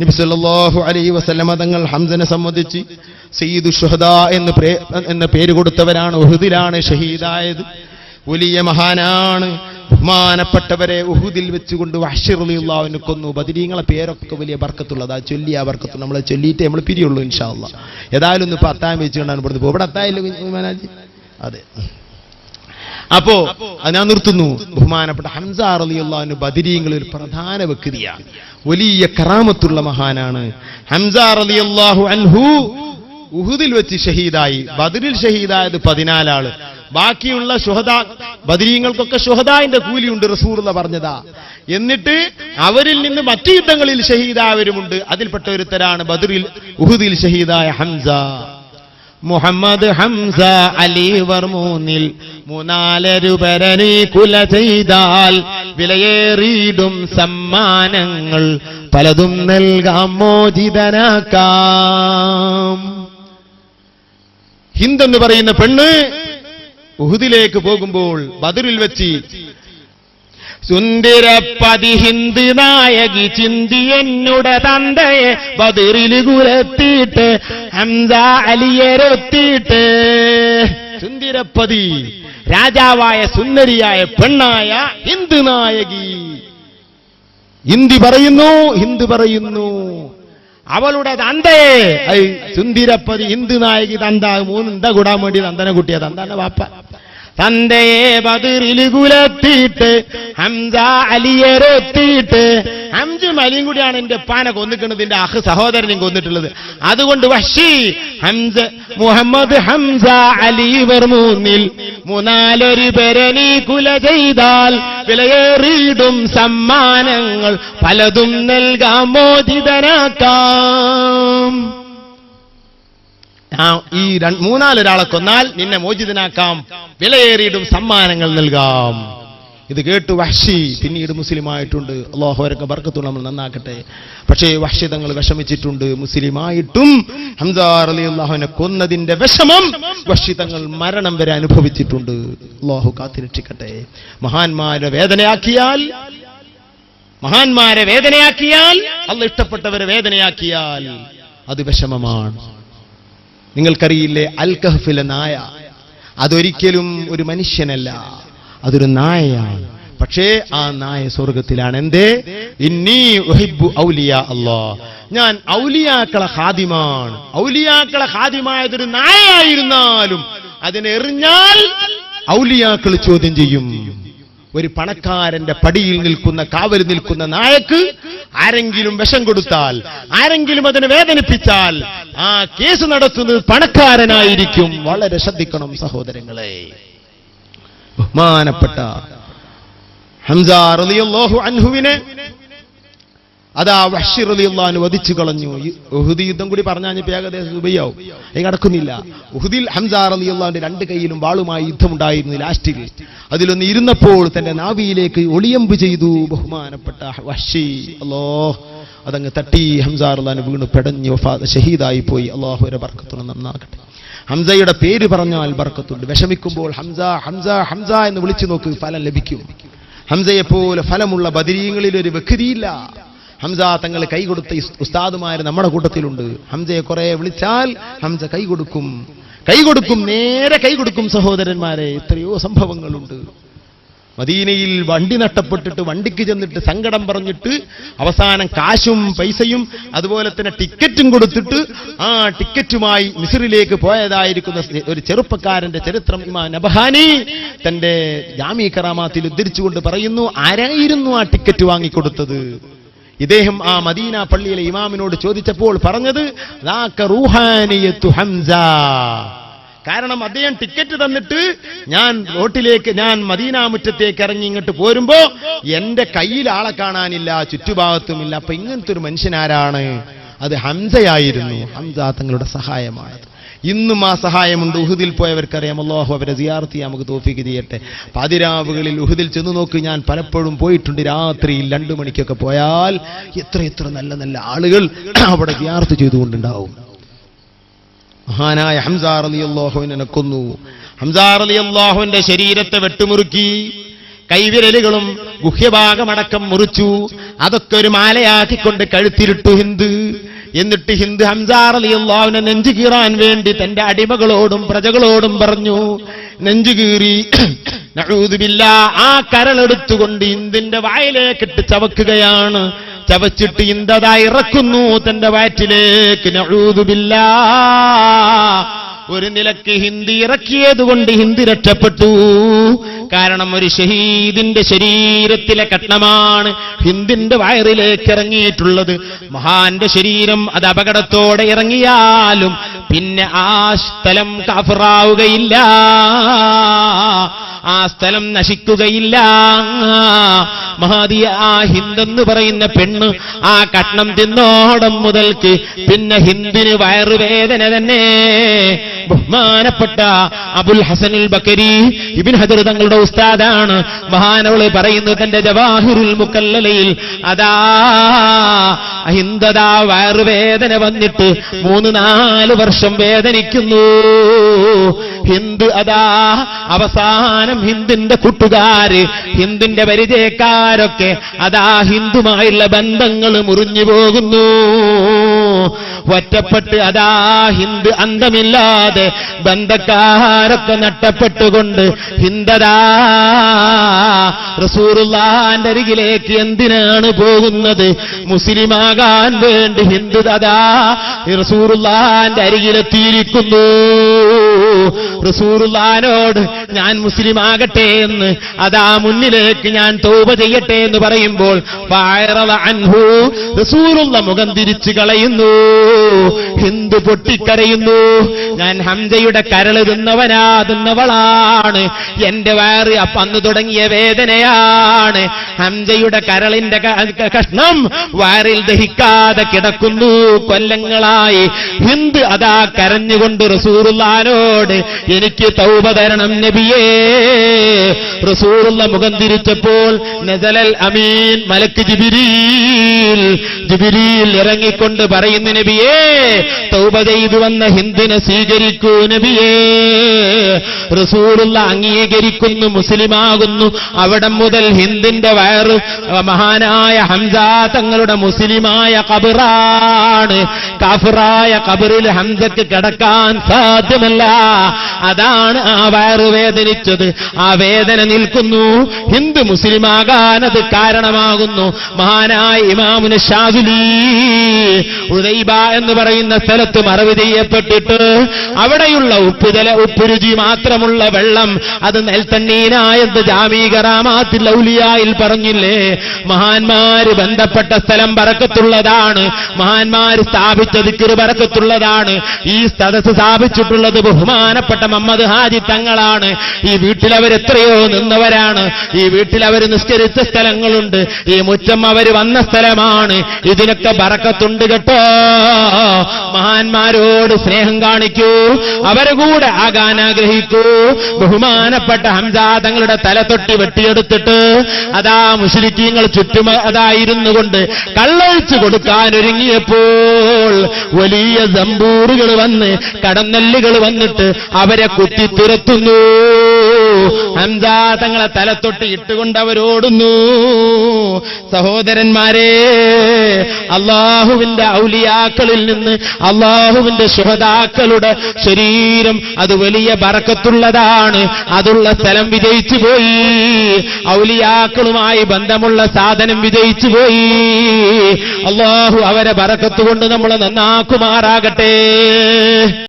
നബി അലൈ വസല്ലമ തങ്ങൾ ഹംസനെ സംബന്ധിച്ച് സയ്യിദു ഷുഹദ എന്ന് എന്ന പേര് കൊടുത്തവരാണ്. ഉഹുദിലാണ് ഷഹീദായത്. വലിയ മഹാനാണ്. ബഹുമാനപ്പെട്ടവരെ ഉഹുദിൽ വെച്ചുകൊണ്ട് വഷിറുള്ളാവിനെ കൊന്നു. ബദിരീങ്ങളെ പേരൊക്കെ വലിയ ബർക്കത്തുള്ളതാ. ചൊല്ലി ആ ബർക്കത്ത്. നമ്മളെ ചൊല്ലിയിട്ട് നമ്മൾ പിരിയുള്ളൂ ഇൻഷാല്ല ഏതായാലും ഒന്ന് അത്തായം വെച്ചുകൊണ്ടാണ് ഇവിടുന്ന് പോകും ഇവിടെ അത്തായില്ല മാനാജി അതെ. അപ്പോ ഞാൻ നിർത്തുന്നു. ബഹുമാനപ്പെട്ട ഹംസ അലിയുള്ള ബദിരീങ്ങളിൽ പ്രധാന വ്യക്തിയാണ്. വലിയ കറാമത്തുള്ള മഹാനാണ്. ഹംസ റളിയല്ലാഹു അൻഹു ഉഹുദിൽ വെച്ച് ഷഹീദായി. ബദറിൽ ഷഹീദായത് പതിനാലാൾ. ബാക്കിയുള്ള ഷുഹദ ബദരീങ്ങൾക്കൊക്കെ ഷുഹദാന്റെ കൂലിയുണ്ട് റസൂർന്ന് പറഞ്ഞതാ. എന്നിട്ട് അവരിൽ നിന്ന് മറ്റു യുദ്ധങ്ങളിൽ ഷഹീദായവരുമുണ്ട്. അതിൽപ്പെട്ട ഒരുത്തരാണ് ബദറിൽ ഉഹുദിൽ ഷഹീദായ ഹംസ. മുഹമ്മദ് ഹംസ അലി വർമൂന്നിൽ മൂന്നാലരുപരനെ കുല ചെയ്താൽ വിലയേറിയിടും സമ്മാനങ്ങൾ പലതും നൽകാം മോചിതനാക്കാം. ഹിന്ദെന്ന് പറയുന്ന പെണ്ണ് ഉഹുദിലേക്ക് പോകുമ്പോൾ ബദറിൽ വെച്ച് സുന്ദരപ്പതി ഹിന്ദു നായകി ചിന്തി എന്നുടെ തന്തയെ ബദറിൽ കുരത്തിയിട്ട് ഹംസ അലിയരൊത്തിയിട്ട് സുന്ദരപ്പതി രാജാവായ സുന്ദരിയായ പെണ്ണായ ഹിന്ദു നായകി. ഹിന്ദി പറയുന്നു ഹിന്ദു പറയുന്നു. അവളുടെ തന്തയെ സുന്ദരപ്പതി ഹിന്ദു നായകി തന്ത മൂന്ന് എന്താ കൂടാൻ വേണ്ടി തന്തനെ കുട്ടിയ തന്താന്റെ വാപ്പ. തന്തയെ ബദിറിൽ കുലത്തിയിട്ട് ഹംസ അലിയരൊത്തിയിട്ട് ഹംസും അലിയും കൂടിയാണ് എന്റെ ഉപ്പാനെ കൊന്നിക്കുന്നത് എന്റെ അഹ് സഹോദരനെയും കൊന്നിട്ടുള്ളത്. അതുകൊണ്ട് വഷി ഹംസ മുഹമ്മദ് ഹംസ അലി വർമൂന്നിൽ മൂന്നാലൊരു പെരനി കുല ചെയ്താൽ വിലയേറിയിടും സമ്മാനങ്ങൾ പലതും നൽകാം മോചിതനാക്കാം. ഈ മൂന്നാലൊരാളെ കൊന്നാൽ നിന്നെ മോചിതനാക്കാം വിലയേറിയിടും സമ്മാനങ്ങൾ നൽകാം. ഇത് കേട്ട് വഹ്ഷി പിന്നീട് മുസ്ലിമായിട്ടുണ്ട്. അള്ളാഹുവരൊക്കെ ബർക്കത്തുള്ള നമ്മൾ നന്നാക്കട്ടെ. പക്ഷേ വഹ്ഷി തങ്ങൾ വിഷമിച്ചിട്ടുണ്ട്. മുസ്ലിമായിട്ടും ഹംസാർ അലി അള്ളാഹുവിനെ കൊന്നതിന്റെ വിഷമം വഹ്ഷി തങ്ങൾ മരണം വരെ അനുഭവിച്ചിട്ടുണ്ട്. അള്ളാഹു കാത്തിരക്ഷിക്കട്ടെ മഹാന്മാരെ വേദനയാക്കിയാൽ മഹാന്മാരെ വേദനയാക്കിയാൽ അല്ല ഇഷ്ടപ്പെട്ടവരെ വേദനയാക്കിയാൽ അത് വിഷമമാണ്. നിങ്ങൾക്കറിയില്ലേ അൽ കഹ്ഫിലെ നായ അതൊരിക്കലും ഒരു മനുഷ്യനല്ല. അതൊരു നായയാണ്. പക്ഷേ ആ നായ സ്വർഗത്തിലാണ് എന്തേ? ഇന്നീ അല്ലാ ഞാൻ ഔലിയാക്കളെ ഹാദിമാണ് ഔലിയാക്കളെ ഹാദിമായതൊരു നായയായിരുന്നാലും അതിനെ എറിഞ്ഞാൽ ഔലിയാക്കൾ ചോദ്യം ചെയ്യും. ഒരു പണക്കാരന്റെ പടിയിൽ നിൽക്കുന്ന കാവൽ നിൽക്കുന്ന നായക്ക് ആരെങ്കിലും വിഷം കൊടുത്താൽ ആരെങ്കിലും അതിനെ വേദനിപ്പിച്ചാൽ ആ കേസ് നടത്തുന്നത് പണക്കാരനായിരിക്കും. വളരെ ശ്രദ്ധിക്കണം സഹോദരങ്ങളെ. ബഹുമാനപ്പെട്ട ഹംസ അൻഹുവിനെ അതാ വഷി റളിയല്ലാഹു വധിച്ചു കളഞ്ഞു. ഉഹുദി യുദ്ധം കൂടി പറഞ്ഞാൽ ഏകദേശം ഉപയാവും അത് നടക്കുന്നില്ല. ഉഹുദിൽ ഹംസ റളിയല്ലാഹുവിന്റെ രണ്ട് കൈയിലും വാളുമായി യുദ്ധമുണ്ടായിരുന്നു ലാസ്റ്റിൽ. അതിലൊന്ന് ഇരുന്നപ്പോൾ തന്റെ നാവിയിലേക്ക് ഒളിയമ്പ് ചെയ്തു. ബഹുമാനപ്പെട്ട വഷി അല്ലോ അതങ്ങ് തട്ടി. ഹംസ അള്ളാൻ വീണ് പെടഞ്ഞു ഷഹീദായി പോയി. അള്ളാഹുരെ ബർക്കത്തുള്ള നന്നാക്കട്ടെ ഹംസയുടെ പേര് പറഞ്ഞാൽ ബർക്കത്തുണ്ട്. വിഷമിക്കുമ്പോൾ ഹംസ ഹംസ ഹംസ എന്ന് വിളിച്ചു നോക്ക് ഫലം ലഭിക്കും. ഹംസയെപ്പോലെ ഫലമുള്ള ബദരീങ്ങളിൽ ഒരു വ്യക്തിയില്ല. ഹംസ തങ്ങൾ കൈ കൊടുത്ത ഉസ്താദുമാര് നമ്മുടെ കൂട്ടത്തിലുണ്ട്. ഹംസയെ കുറെ വിളിച്ചാൽ ഹംസ കൈ കൊടുക്കും. കൈ കൊടുക്കും നേരെ കൈ കൊടുക്കും സഹോദരന്മാരെ. എത്രയോ സംഭവങ്ങളുണ്ട്. മദീനയിൽ വണ്ടി നഷ്ടപ്പെട്ടിട്ട് വണ്ടിക്ക് ചെന്നിട്ട് സങ്കടം പറഞ്ഞിട്ട് അവസാനം കാശും പൈസയും അതുപോലെ തന്നെ ടിക്കറ്റും കൊടുത്തിട്ട് ആ ടിക്കറ്റുമായി മിസറിലേക്ക് പോയതായിരിക്കുന്ന ഒരു ചെറുപ്പക്കാരന്റെ ചരിത്രം ഇമാ നബഹാനി തന്റെ ജാമി കറാമാത്തിൽ ഉദ്ധരിച്ചുകൊണ്ട് പറയുന്നു ആരായിരുന്നു ആ ടിക്കറ്റ് വാങ്ങിക്കൊടുത്തത്? ഇദ്ദേഹം ആ മദീന പള്ളിയിലെ ഇമാമിനോട് ചോദിച്ചപ്പോൾ പറഞ്ഞത് "ദാക റൂഹാനിയത്തു ഹംസ. കാരണം അദ്ദേഹം ടിക്കറ്റ് തന്നിട്ട് ഞാൻ റോട്ടിലേക്ക് ഞാൻ മദീനാമുറ്റത്തേക്ക് ഇറങ്ങി ഇങ്ങോട്ട് പോരുമ്പോ എന്റെ കയ്യിൽ ആളെ കാണാനില്ല ചുറ്റുഭാഗത്തുമില്ല അപ്പൊ ഇങ്ങനത്തെ ഒരു മനുഷ്യനാരാണ്? അത് ഹംസയായിരുന്നു. ഹംസ തങ്ങളുടെ സഹായമായത് ഇന്നും ആ സഹായമുണ്ട്. ഉഹുദിൽ പോയവർക്കറിയാം. അള്ളാഹു അവരെ സിയാർത്തി നമുക്ക് തോഫിക്ക് ചെയ്യട്ടെ. പതിരാവുകളിൽ ഉഹുദിൽ ചെന്ന് നോക്കി. ഞാൻ പലപ്പോഴും പോയിട്ടുണ്ട്. രാത്രിയിൽ രണ്ടു മണിക്കൊക്കെ പോയാൽ എത്ര എത്ര നല്ല നല്ല ആളുകൾ അവിടെ സിയാർത്ത് ചെയ്തുകൊണ്ടുണ്ടാവും. മഹാനായ ഹംസാർ അലി അള്ളാഹുവിനെ കൊന്നു ഹംസാർ അലി അള്ളാഹുവിന്റെ ശരീരത്തെ വെട്ടുമുറുക്കി കൈവിരലുകളും ഗുഹ്യഭാഗമടക്കം മുറിച്ചു. അതൊക്കെ ഒരു മാലയാക്കിക്കൊണ്ട് കഴുത്തിലിട്ടു ഹിന്ദ്. എന്നിട്ട് ഹിന്ദ് ഹംസാർ അലി അള്ളാഹുവിനെ നെഞ്ചു കീറാൻ വേണ്ടി തന്റെ അടിമകളോടും പ്രജകളോടും പറഞ്ഞു നെഞ്ചു കീറി ആ കരളെടുത്തുകൊണ്ട് ഇന്ദിന്റെ വായിലേക്കിട്ട് ചവക്കുകയാണ്. ചവച്ചിട്ട് ഇന്തതാ ഇറക്കുന്നു. തന്റെ വയറ്റിലേക്ക് നഴുതുമില്ല ഒരു നിലയ്ക്ക് ഹിന്ദി ഇറക്കിയത് കൊണ്ട് ഹിന്ദി രക്ഷപ്പെട്ടു. കാരണം ഒരു ഷഹീദിന്റെ ശരീരത്തിലെ കഷ്ണമാണ് ഹിന്ദിന്റെ വയറിലേക്ക് ഇറങ്ങിയിട്ടുള്ളത്. മഹാന്റെ ശരീരം അത് അപകടത്തോടെ ഇറങ്ങിയാലും പിന്നെ ആ സ്ഥലം കാഫറാവുകയില്ല. ആ സ്ഥലം നശിക്കുകയില്ല. മഹാദിയ ആ ഹിന്ദെന്ന് പറയുന്ന പെണ്ണ് ആ കഷ്ണം തിന്നോടം മുതൽക്ക് പിന്നെ ഹിന്ദിന് വയറുവേദന തന്നെ. ബഹുമാനപ്പെട്ട അബുൽ ഹസനുൽ ബക്കരി ഇബിൻ ഹജർ തങ്ങളുടെ ഉസ്താദാണ്. മഹാനവൾ പറയുന്നു തന്റെ ജവാഹിറുൽ മുക്കല്ലലയിൽ അതാ ഹിന്ദതാ വയറുവേദന വന്നിട്ട് മൂന്ന് നാല് വർഷം വേദനിക്കുന്നു. ഹിന്ദ് അതാ അവസാനം ഹിന്ദിന്റെ കൂട്ടുകാര് ഹിന്ദിന്റെ പരിചയക്കാരൊക്കെ അതാ ഹിന്ദുമായുള്ള ബന്ധങ്ങൾ മുറിഞ്ഞു പോകുന്നു. ഒറ്റപ്പെട്ട് അതാ ഹിന്ദു അന്തമില്ലാതെ ബന്ധക്കാരൊക്കെ നട്ടപ്പെട്ടുകൊണ്ട് ഹിന്ദതാ റസൂറുല്ലാന്റെ അരികിലേക്ക് എന്തിനാണ് പോകുന്നത്? മുസ്ലിമാകാൻ വേണ്ടി ഹിന്ദു തഥാ റസൂറുല്ലാന്റെ അരികിലെത്തിയിരിക്കുന്നു. റസൂറുല്ലാനോട് ഞാൻ മുസ്ലിം ആകട്ടെ എന്ന് അതാ മുന്നിലേക്ക് ഞാൻ തോപ ചെയ്യട്ടെ എന്ന് പറയുമ്പോൾ അൻഹു റസൂലുള്ള മുഖം തിരിച്ചു കളയുന്നു ഹിന്ദു പൊട്ടിക്കരയുന്നു ഞാൻ ഹംസയുടെ കരൾ തിന്നവനാ തിന്നവളാണ് എന്റെ വയറ് അപ്പന്ന് തുടങ്ങിയ വേദനയാണ് ഹംസയുടെ കരളിന്റെ കഷ്ണം വയറിൽ ദഹിക്കാതെ കിടക്കുന്നു കൊല്ലങ്ങളായി ഹിന്ദ് അതാ കരഞ്ഞുകൊണ്ട് റസൂറുല്ലാനോട് എനിക്ക് തൗബ തരണം നബിയേ. റസൂറുള്ള മുഖം തിരിച്ചപ്പോൾ നസലൽ അമീൻ മലക്ക് ജിബിരിയിൽ ജിബിരിയിൽ ഇറങ്ങിക്കൊണ്ട് പറയുന്ന നബിയേ തൗബ ചെയ്തു വന്ന ഹിന്ദിനെ സ്വീകരിക്കൂ നബിയേ. റസൂറുള്ള അംഗീകരിക്കുന്നു മുസ്ലിമാകുന്നു. അവിടെ മുതൽ ഹിന്ദിന്റെ വയറ് മഹാനായ ഹംസാ തങ്ങളുടെ മുസ്ലിമായ കബിറാണ് കാഫിറായ കബിറിൽ ഹംസക്ക് കിടക്കാൻ സാധ്യമല്ല. അതാണ് ആ വയറ് വേദനിച്ചത്. ആ വേദന നിൽക്കുന്നു. ഹിന്ദു മുസ്ലിമാകാൻ അത് കാരണമാകുന്നു. മഹാനായ ഇമാമുന ഷാദുലി ഉദൈബ എന്ന് പറയുന്ന സ്ഥലത്ത് മറവ് ചെയ്യപ്പെട്ടിട്ട് അവിടെയുള്ള ഉപ്പുതല ഉപ്പുരുചി മാത്രമുള്ള വെള്ളം അത് നെൽത്തണ്ണീനായത് ജാമീകറാമാത്തിൽ ഔലിയായിൽ പറഞ്ഞില്ലേ? മഹാന്മാര് ബന്ധപ്പെട്ട സ്ഥലം പറക്കത്തുള്ളതാണ് മഹാന്മാര് സ്ഥാപിച്ച ദിക്കറ് പറക്കത്തുള്ളതാണ് ഈ സ്ഥലത്ത് സ്ഥാപിച്ചിട്ടുള്ളത് ബഹുമാനപ്പെട്ട മമ്മദ് ഹാജി തങ്ങളാണ്. ഈ വീട്ടിൽ അവരെത്രയോ നിന്നവരാണ്. ഈ വീട്ടിൽ അവർ നിസ്കരിച്ച സ്ഥലങ്ങളുണ്ട്. ഈ മുറ്റം അവർ വന്ന സ്ഥലമാണ് ഇതിനൊക്കെ ബറക്കത്തുണ്ട് കേട്ടോ. മഹാന്മാരോട് സ്നേഹം കാണിക്കൂ. അവരെ കൂടെ ആകാൻ ആഗ്രഹിക്കൂ. ബഹുമാനപ്പെട്ട ഹംസാ തങ്ങളുടെ തല തൊട്ടി വെട്ടിയെടുത്തിട്ട് അതാ മുസ്ലിക്കീങ്ങൾ ചുറ്റും അതായിരുന്നു കൊണ്ട് കള്ളൊഴിച്ചു കൊടുക്കാൻ ഒരുങ്ങിയപ്പോൾ വലിയ ജമ്പൂറുകൾ വന്ന് കടന്നെല്ലുകൾ വന്നിട്ട് അവരെ കുത്തി ഹംസ തങ്ങളെ തലത്തൊട്ട് ഇട്ടുകൊണ്ട് അവരോടുന്നു. സഹോദരന്മാരെ അള്ളാഹുവിന്റെ ഔലിയാക്കളിൽ നിന്ന് അള്ളാഹുവിന്റെ ശുഭതാക്കളുടെ ശരീരം അത് വലിയ ബറക്കത്തുള്ളതാണ്. അതുള്ള സ്ഥലം വിജയിച്ചു പോയി. ഔലിയാക്കളുമായി ബന്ധമുള്ള സാധനം വിജയിച്ചു പോയി. അള്ളാഹു അവരെ ബറക്കത്തുകൊണ്ട് നമ്മളെ നന്നാക്കുമാറാകട്ടെ.